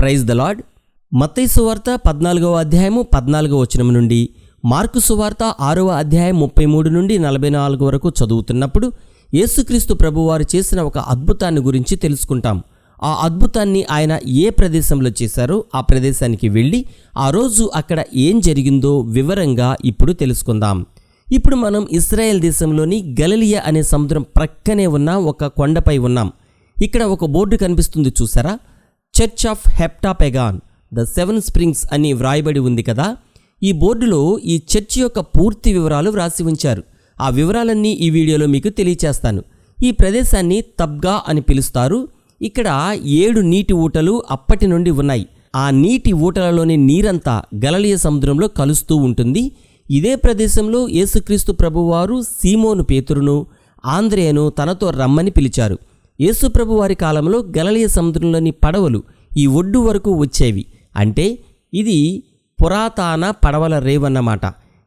Praise the lord మత్తయి సువార్త పద్నాలుగవ అధ్యాయము పద్నాలుగవ వచనం నుండి మార్కు సువార్త ఆరవ అధ్యాయం ముప్పై మూడు నుండి నలభై నాలుగు వరకు చదువుతున్నప్పుడు యేసుక్రీస్తు ప్రభువారు చేసిన ఒక అద్భుతాన్ని గురించి తెలుసుకుంటాం. ఆ అద్భుతాన్ని ఆయన ఏ ప్రదేశంలో చేశారో ఆ ప్రదేశానికి వెళ్ళి ఆ రోజు అక్కడ ఏం జరిగిందో వివరంగా ఇప్పుడు తెలుసుకుందాం. ఇప్పుడు మనం ఇస్రాయెల్ దేశంలోని గలలియా అనే సముద్రం ప్రక్కనే ఉన్న ఒక కొండపై ఉన్నాం. ఇక్కడ ఒక బోర్డు కనిపిస్తుంది చూసారా? Church of Heptapegon the seven springs అని వ్రాయబడి ఉంది కదా? ఈ బోర్డులో ఈ చర్చ్ యొక్క పూర్తి వివరాలు వ్రాసి ఉంచారు. ఆ వివరాలన్నీ ఈ వీడియోలో మీకు తెలియచేస్తాను. ఈ ప్రదేశాన్ని తబ్గా అని పిలుస్తారు. ఇక్కడ ఏడు నీటి ఊటలు అప్పటి నుండి ఉన్నాయి. ఆ నీటి ఊటలలోని నీరంతా గలలియ సముద్రంలో కలుస్తూ ఉంటుంది. ఇదే ప్రదేశంలో యేసుక్రీస్తు ప్రభువారు సీమోను పేతురును ఆంధ్రేయను తనతో రమ్మని పిలిచారు. యేసుప్రభు వారి కాలంలో గలలియ సముద్రంలోని పడవలు ఈ ఒడ్డు వరకు వచ్చేవి. అంటే ఇది పురాతన పడవల రేవన్నమాట.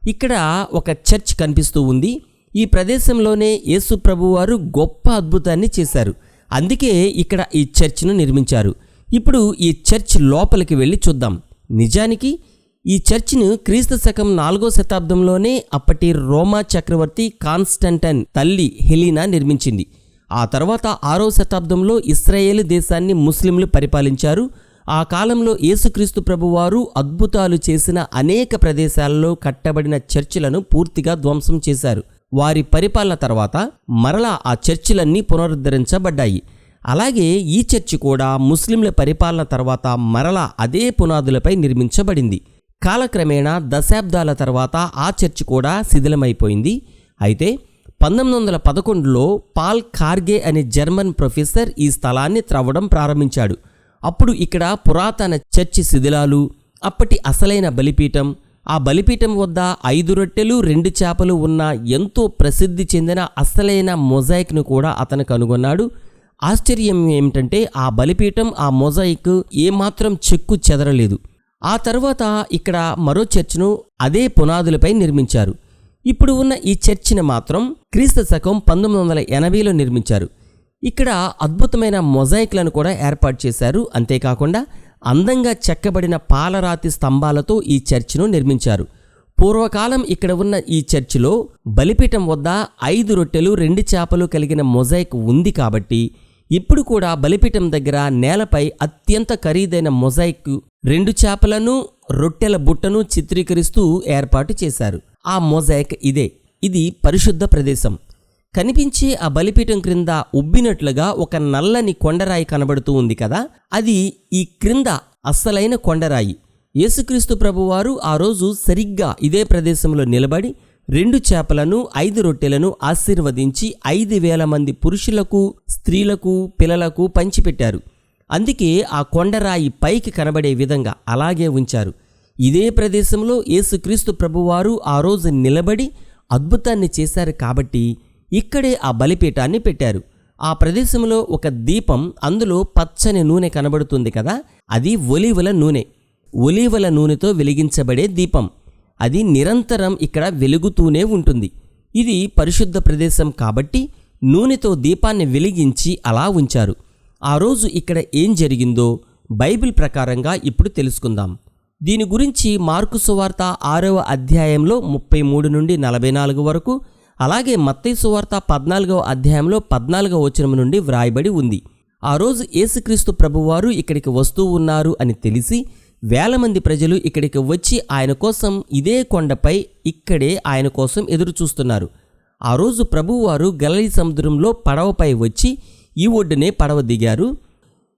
ఇక్కడ ఒక చర్చ్ కనిపిస్తూ ఉంది. ఈ ప్రదేశంలోనే యేసుప్రభు వారు గొప్ప అద్భుతాన్ని చేశారు. అందుకే ఇక్కడ ఈ చర్చ్ను నిర్మించారు. ఇప్పుడు ఈ చర్చ్ లోపలికి వెళ్ళి చూద్దాం. నిజానికి ఈ చర్చ్ను క్రీస్తు శకం నాలుగో శతాబ్దంలోనే అప్పటి రోమా చక్రవర్తి కాన్స్టంటన్ తల్లి హెలీనా నిర్మించింది. ఆ తర్వాత ఆరో శతాబ్దంలో ఇస్రాయేల్ దేశాన్ని ముస్లింలు పరిపాలించారు. ఆ కాలంలో యేసుక్రీస్తు ప్రభువారు అద్భుతాలు చేసిన అనేక ప్రదేశాలలో కట్టబడిన చర్చిలను పూర్తిగా ధ్వంసం చేశారు. వారి పరిపాలన తర్వాత మరలా ఆ చర్చిలన్నీ పునరుద్ధరించబడ్డాయి. అలాగే ఈ చర్చి కూడా ముస్లింల పరిపాలన తర్వాత మరలా అదే పునాదులపై నిర్మించబడింది. కాలక్రమేణా దశాబ్దాల తర్వాత ఆ చర్చి కూడా శిథిలమైపోయింది. అయితే పంతొమ్మిది వందల పదకొండులో పాల్ కార్గే అనే జర్మన్ ప్రొఫెసర్ ఈ స్థలాన్ని త్రవ్వడం ప్రారంభించాడు. అప్పుడు ఇక్కడ పురాతన చర్చి శిథిలాలు అప్పటి అసలైన బలిపీఠం ఆ బలిపీఠం వద్ద ఐదు రొట్టెలు రెండు చేపలు ఉన్న ఎంతో ప్రసిద్ధి చెందిన అసలైన మొజాయిక్ను కూడా అతను కనుగొన్నాడు. ఆశ్చర్యం ఏమిటంటే ఆ బలిపీఠం ఆ మొజాయిక్ ఏమాత్రం చెక్కు చెదరలేదు. ఆ తర్వాత ఇక్కడ మరో చర్చ్ను అదే పునాదులపై నిర్మించారు. ఇప్పుడు ఉన్న ఈ చర్చిని మాత్రం క్రీస్తు శకం పంతొమ్మిది వందల ఎనభైలో నిర్మించారు. ఇక్కడ అద్భుతమైన మొజాయిక్లను కూడా ఏర్పాటు చేశారు. అంతేకాకుండా అందంగా చెక్కబడిన పాలరాతి స్తంభాలతో ఈ చర్చిను నిర్మించారు. పూర్వకాలం ఇక్కడ ఉన్న ఈ చర్చిలో బలిపీఠం వద్ద ఐదు రొట్టెలు రెండు చేపలు కలిగిన మొజాయిక్ ఉంది కాబట్టి ఇప్పుడు కూడా బలిపీఠం దగ్గర నేలపై అత్యంత ఖరీదైన మొజాయిక్ రెండు చేపలను రొట్టెల బుట్టను చిత్రీకరిస్తూ ఏర్పాటు చేశారు. ఆ మొజాయిక్ ఇదే. ఇది పరిశుద్ధ ప్రదేశం. కనిపించే ఆ బలిపీఠం క్రింద ఉబ్బినట్లుగా ఒక నల్లని కొండరాయి కనబడుతూ ఉంది కదా? అది ఈ క్రింద అస్సలైన కొండరాయి. యేసుక్రీస్తు ప్రభువారు ఆ రోజు సరిగ్గా ఇదే ప్రదేశంలో నిలబడి రెండు చేపలను ఐదు రొట్టెలను ఆశీర్వదించి ఐదు వేల మంది పురుషులకు స్త్రీలకు పిల్లలకు పంచిపెట్టారు. అందుకే ఆ కొండరాయి పైకి కనబడే విధంగా అలాగే ఉంచారు. ఇదే ప్రదేశంలో యేసుక్రీస్తు ప్రభువారు ఆ రోజు నిలబడి అద్భుతాన్ని చేశారు కాబట్టి ఇక్కడే ఆ బలిపీఠాన్ని పెట్టారు. ఆ ప్రదేశంలో ఒక దీపం అందులో పచ్చని నూనె కనబడుతుంది కదా అది ఒలీవల నూనె. ఒలీవల నూనెతో వెలిగించబడే దీపం. అది నిరంతరం ఇక్కడ వెలుగుతూనే ఉంటుంది. ఇది పరిశుద్ధ ప్రదేశం కాబట్టి నూనెతో దీపాన్ని వెలిగించి అలా ఉంచారు. ఆ రోజు ఇక్కడ ఏం జరిగిందో బైబిల్ ప్రకారంగా ఇప్పుడు తెలుసుకుందాం. దీని గురించి మార్కు సువార్త ఆరవ అధ్యాయంలో ముప్పై మూడు నుండి నలభై నాలుగు వరకు అలాగే మత్తయి సువార్త పద్నాలుగవ అధ్యాయంలో పద్నాలుగవ వచనం నుండి వ్రాయబడి ఉంది. ఆ రోజు యేసుక్రీస్తు ప్రభువారు ఇక్కడికి వస్తూ ఉన్నారు అని తెలిసి వేల మంది ప్రజలు ఇక్కడికి వచ్చి ఆయన కోసం ఇదే కొండపై ఇక్కడే ఆయన కోసం ఎదురు చూస్తున్నారు ఆ రోజు ప్రభువారు గలలి సముద్రంలో పడవపై వచ్చి ఈ ఒడ్డునే పడవ దిగారు.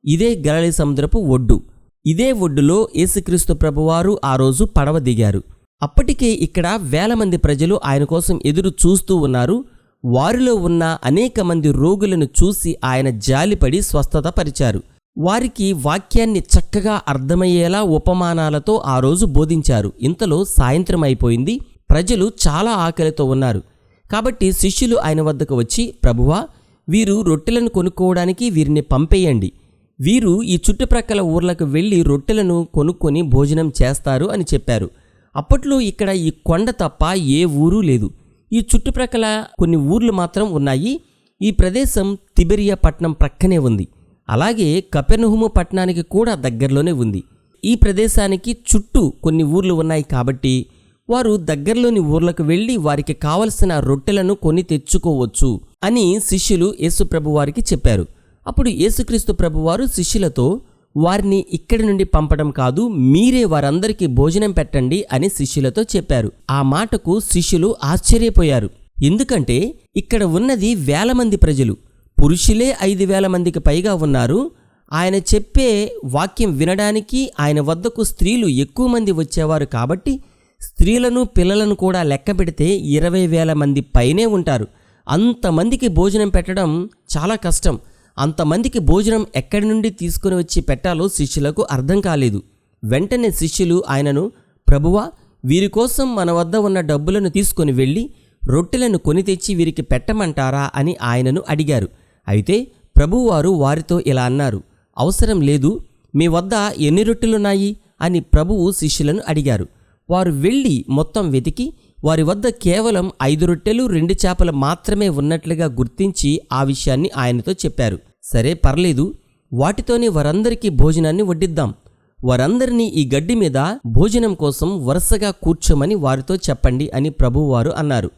ఇదే గలలి సముద్రపు ఒడ్డు. ఇదే ఒడ్డులో యేసుక్రీస్తు ప్రభువారు ఆ రోజు పడవ దిగారు. అప్పటికే ఇక్కడ వేల మంది ప్రజలు ఆయన కోసం ఎదురు చూస్తూ ఉన్నారు. వారిలో ఉన్న అనేక మంది రోగులను చూసి ఆయన జాలిపడి స్వస్థత పరిచారు. వారికి వాక్యాన్ని చక్కగా అర్థమయ్యేలా ఉపమానాలతో ఆ రోజు బోధించారు. ఇంతలో సాయంత్రం అయిపోయింది. ప్రజలు చాలా ఆకలితో ఉన్నారు. కాబట్టి శిష్యులు ఆయన వద్దకు వచ్చి ప్రభువా వీరు రొట్టెలను కొనుక్కోవడానికి వీరిని పంపేయండి. వీరు ఈ చుట్టుప్రక్కల ఊర్లకు వెళ్ళి రొట్టెలను కొనుక్కొని భోజనం చేస్తారు అని చెప్పారు. అప్పట్లో ఇక్కడ ఈ కొండ తప్ప ఏ ఊరు లేదు. ఈ చుట్టుప్రక్కల కొన్ని ఊర్లు మాత్రం ఉన్నాయి. ఈ ప్రదేశం తిబెరియా పట్నం ప్రక్కనే ఉంది. అలాగే కపెర్నహుము పట్టణానికి కూడా దగ్గరలోనే ఉంది. ఈ ప్రదేశానికి చుట్టూ కొన్ని ఊర్లు ఉన్నాయి కాబట్టి వారు దగ్గరలోని ఊర్లకు వెళ్ళి వారికి కావలసిన రొట్టెలను కొని తెచ్చుకోవచ్చు అని శిష్యులు యేసుప్రభు వారికి చెప్పారు. అప్పుడు యేసుక్రీస్తు ప్రభువారు శిష్యులతో వారిని ఇక్కడి నుండి పంపడం కాదు మీరే వారందరికీ భోజనం పెట్టండి అని శిష్యులతో చెప్పారు. ఆ మాటకు శిష్యులు ఆశ్చర్యపోయారు. ఎందుకంటే ఇక్కడ ఉన్నది వేల మంది ప్రజలు. పురుషులే ఐదు వేల మందికి పైగా ఉన్నారు. ఆయన చెప్పే వాక్యం వినడానికి ఆయన వద్దకు స్త్రీలు ఎక్కువ మంది వచ్చేవారు కాబట్టి స్త్రీలను పిల్లలను కూడా లెక్క పెడితే ఇరవై వేల మంది పైనే ఉంటారు. అంతమందికి భోజనం పెట్టడం చాలా కష్టం. అంతమందికి భోజనం ఎక్కడి నుండి తీసుకుని వచ్చి పెట్టాలో శిష్యులకు అర్థం కాలేదు. వెంటనే శిష్యులు ఆయనను ప్రభువా వీరి కోసం మన వద్ద ఉన్న డబ్బులను తీసుకొని వెళ్ళి రొట్టెలను కొని తెచ్చి వీరికి పెట్టమంటారా? అని ఆయనను అడిగారు. అయితే ప్రభువారు వారితో ఇలా అన్నారు అవసరం లేదు మీ వద్ద ఎన్ని రొట్టెలున్నాయి? అని ప్రభువు శిష్యులను అడిగారు. వారు వెళ్ళి మొత్తం వెతికి వారి వద్ద కేవలం ఐదు రొట్టెలు రెండు చేపలు మాత్రమే ఉన్నట్లుగా గుర్తించి ఆ విషయాన్ని ఆయనతో చెప్పారు. సరే పర్లేదు. వాటితోనే వారందరికీ భోజనాన్ని వడ్డిద్దాం. వారందరినీ ఈ గడ్డి మీద భోజనం కోసం వరుసగా కూర్చోమని వారితో చెప్పండి అని ప్రభువారు అన్నారు.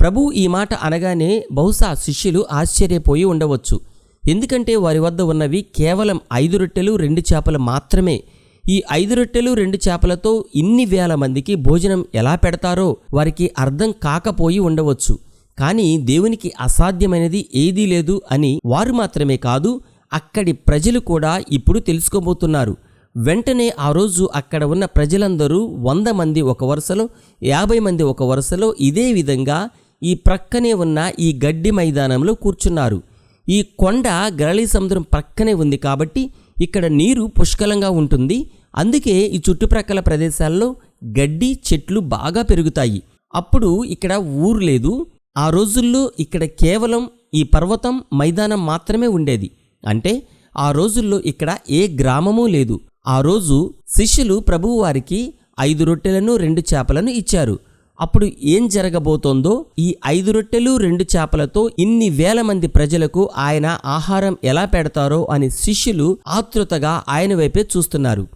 ప్రభు ఈ మాట అనగానే బహుశా శిష్యులు ఆశ్చర్యపోయి ఉండవచ్చు. ఎందుకంటే వారి వద్ద ఉన్నవి కేవలం ఐదు రొట్టెలు రెండు చేపలు మాత్రమే. ఈ ఐదు రొట్టెలు రెండు చేపలతో ఇన్ని వేల మందికి భోజనం ఎలా పెడతారో వారికి అర్థం కాకపోయి ఉండవచ్చు. కానీ దేవునికి అసాధ్యమైనది ఏదీ లేదు అని వారు మాత్రమే కాదు అక్కడి ప్రజలు కూడా ఇప్పుడు తెలుసుకోబోతున్నారు. వెంటనే ఆ రోజు అక్కడ ఉన్న ప్రజలందరూ వంద మంది ఒక వరుసలో యాభై మంది ఒక వరుసలో ఇదే విధంగా ఈ ప్రక్కనే ఉన్న ఈ గడ్డి మైదానంలో కూర్చున్నారు. ఈ కొండ గరళీ సముద్రం ప్రక్కనే ఉంది కాబట్టి ఇక్కడ నీరు పుష్కలంగా ఉంటుంది. అందుకే ఈ చుట్టుప్రక్కల ప్రదేశాల్లో గడ్డి చెట్లు బాగా పెరుగుతాయి. అప్పుడు ఇక్కడ ఊరు లేదు. ఆ రోజుల్లో ఇక్కడ కేవలం ఈ పర్వతం మైదానం మాత్రమే ఉండేది. అంటే ఆ రోజుల్లో ఇక్కడ ఏ గ్రామమూ లేదు. ఆ రోజు శిష్యులు ప్రభువు వారికి ఐదు రొట్టెలను రెండు చేపలను ఇచ్చారు. అప్పుడు ఏం జరగబోతోందో ఈ ఐదు రొట్టెలు రెండు చేపలతో ఇన్ని వేల మంది ప్రజలకు ఆయన ఆహారం ఎలా పెడతారో అని శిష్యులు ఆతృతగా ఆయన వైపే చూస్తున్నారు.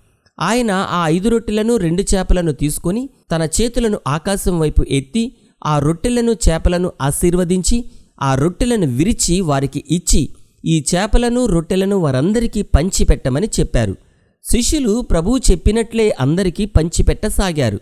ఆయన ఆ ఐదు రొట్టెలను రెండు చేపలను తీసుకొని తన చేతులను ఆకాశం వైపు ఎత్తి ఆ రొట్టెలను చేపలను ఆశీర్వదించి ఆ రొట్టెలను విరిచి వారికి ఇచ్చి ఈ చేపలను రొట్టెలను వారందరికీ పంచిపెట్టమని చెప్పారు. శిష్యులు ప్రభువు చెప్పినట్లే అందరికీ పంచిపెట్టసాగారు.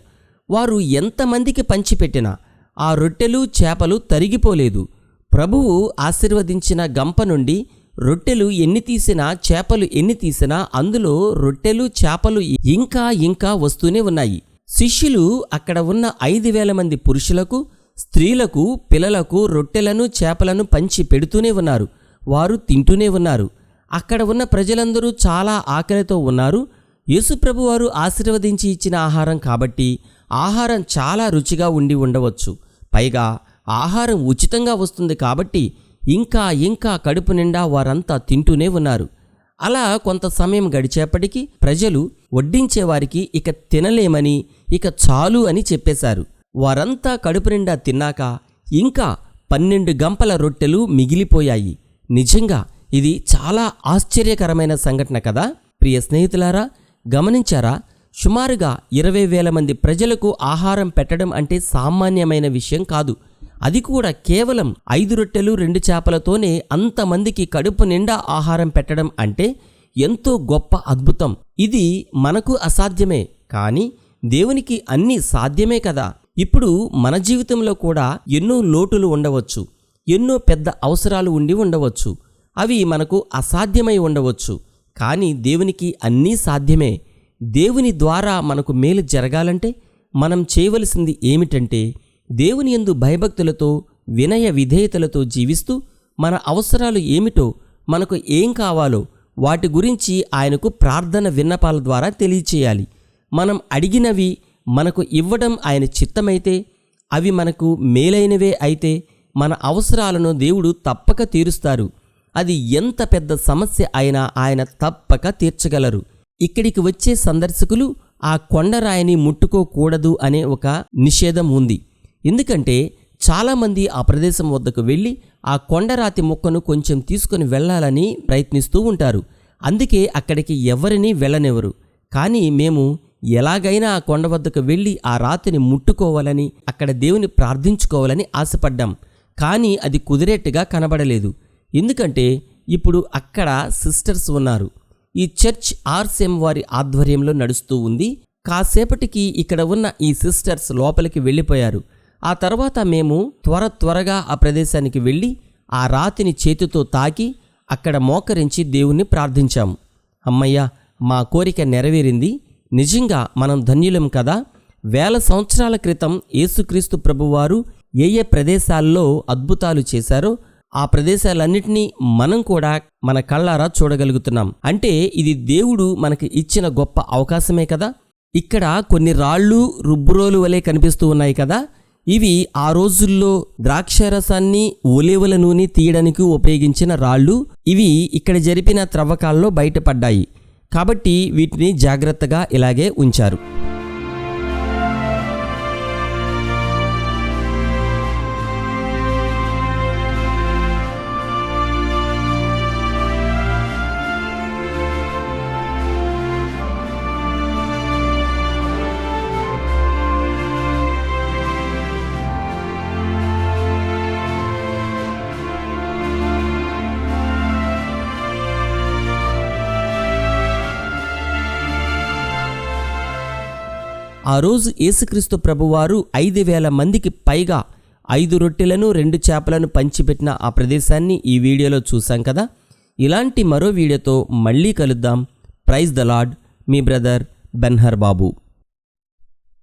వారు ఎంతమందికి పంచిపెట్టినా ఆ రొట్టెలు చేపలు తరిగిపోలేదు. ప్రభువు ఆశీర్వదించిన గంప నుండి రొట్టెలు ఎన్ని తీసినా చేపలు ఎన్ని తీసినా అందులో రొట్టెలు చేపలు ఇంకా ఇంకా వస్తూనే ఉన్నాయి. శిష్యులు అక్కడ ఉన్న ఐదు వేల మంది పురుషులకు స్త్రీలకు పిల్లలకు రొట్టెలను చేపలను పంచి పెడుతూనే ఉన్నారు. వారు తింటూనే ఉన్నారు. అక్కడ ఉన్న ప్రజలందరూ చాలా ఆకలితో ఉన్నారు. యేసుప్రభు వారు ఆశీర్వదించి ఇచ్చిన ఆహారం కాబట్టి ఆహారం చాలా రుచిగా ఉండి ఉండవచ్చు. పైగా ఆహారం ఉచితంగా వస్తుంది కాబట్టి ఇంకా ఇంకా కడుపు నిండా వారంతా తింటూనే ఉన్నారు. అలా కొంత సమయం గడిచేపటికి ప్రజలు వడ్డించేవారికి ఇక తినలేమని ఇక చాలు అని చెప్పేశారు. వారంతా కడుపు నిండా తిన్నాక ఇంకా పన్నెండు గంపల రొట్టెలు మిగిలిపోయాయి. నిజంగా ఇది చాలా ఆశ్చర్యకరమైన సంఘటన కదా. ప్రియ స్నేహితులారా గమనించారా? సుమారుగా ఇరవై వేల మంది ప్రజలకు ఆహారం పెట్టడం అంటే సామాన్యమైన విషయం కాదు. అది కూడా కేవలం ఐదు రొట్టెలు రెండు చేపలతోనే అంతమందికి కడుపు నిండా ఆహారం పెట్టడం అంటే ఎంతో గొప్ప అద్భుతం. ఇది మనకు అసాధ్యమే కానీ దేవునికి అన్నీ సాధ్యమే కదా. ఇప్పుడు మన జీవితంలో కూడా ఎన్నో లోటులు ఉండవచ్చు ఎన్నో పెద్ద అవసరాలు ఉండి ఉండవచ్చు. అవి మనకు అసాధ్యమై ఉండవచ్చు కానీ దేవునికి అన్నీ సాధ్యమే. దేవుని ద్వారా మనకు మేలు జరగాలంటే మనం చేయవలసింది ఏమిటంటే దేవుని యందు భయభక్తులతో వినయ విధేయతలతో జీవిస్తూ మన అవసరాలు ఏమిటో మనకు ఏం కావాలో వాటి గురించి ఆయనకు ప్రార్థన విన్నపాల ద్వారా తెలియచేయాలి. మనం అడిగినవి మనకు ఇవ్వడం ఆయన చిత్తమైతే అవి మనకు మేలైనవే అయితే మన అవసరాలను దేవుడు తప్పక తీరుస్తారు. అది ఎంత పెద్ద సమస్య అయినా ఆయన తప్పక తీర్చగలరు. ఇక్కడికి వచ్చే సందర్శకులు ఆ కొండరాయిని ముట్టుకోకూడదు అనే ఒక నిషేధం ఉంది. ఎందుకంటే చాలామంది ఆ ప్రదేశం వద్దకు వెళ్ళి ఆ కొండరాతి మొక్కను కొంచెం తీసుకొని వెళ్ళాలని ప్రయత్నిస్తూ ఉంటారు. అందుకే అక్కడికి ఎవరిని వెళ్ళనివ్వరు. కానీ మేము ఎలాగైనా ఆ కొండ వద్దకు వెళ్ళి ఆ రాతిని ముట్టుకోవాలని అక్కడ దేవుని ప్రార్థించుకోవాలని ఆశపడ్డాం. కానీ అది కుదిరేట్టుగా కనబడలేదు. ఎందుకంటే ఇప్పుడు అక్కడ సిస్టర్స్ ఉన్నారు. ఈ చర్చ్ ఆర్సెం వారి ఆధ్వర్యంలో నడుస్తూ ఉంది. కాసేపటికి ఇక్కడ ఉన్న ఈ సిస్టర్స్ లోపలికి వెళ్ళిపోయారు. ఆ తర్వాత మేము త్వర త్వరగా ఆ ప్రదేశానికి వెళ్ళి ఆ రాతిని చేతితో తాకి అక్కడ మోకరించి దేవుణ్ణి ప్రార్థించాము అమ్మయ్య మా కోరిక నెరవేరింది. నిజంగా మనం ధన్యులం కదా. వేల సంవత్సరాల క్రితం యేసుక్రీస్తు ప్రభువారు ఏ ఏ ప్రదేశాల్లో అద్భుతాలు చేశారో ఆ ప్రదేశాలన్నింటినీ మనం కూడా మన కళ్ళారా చూడగలుగుతున్నాం. అంటే ఇది దేవుడు మనకి ఇచ్చిన గొప్ప అవకాశమే కదా? ఇక్కడ కొన్ని రాళ్ళు రుబ్బురోలు వలె కనిపిస్తూ ఉన్నాయి కదా? ఇవి ఆ రోజుల్లో ద్రాక్షరసాన్ని ఒలివల నూనె తీయడానికి ఉపయోగించిన రాళ్ళు. ఇవి ఇక్కడ జరిపిన త్రవ్వకాల్లో బయటపడ్డాయి. కాబట్టి వీటిని జాగ్రత్తగా ఇలాగే ఉంచారు. ఆ రోజు యేసుక్రీస్తు ప్రభువారు ఐదు వేల మందికి పైగా ఐదు రొట్టెలను రెండు చేపలను పంచిపెట్టిన ఆ ప్రదేశాన్ని ఈ వీడియోలో చూసాం కదా. ఇలాంటి మరో వీడియోతో మళ్ళీ కలుద్దాం. ప్రైజ్ ద లాడ్ మీ బ్రదర్ బెన్హర్ బాబు.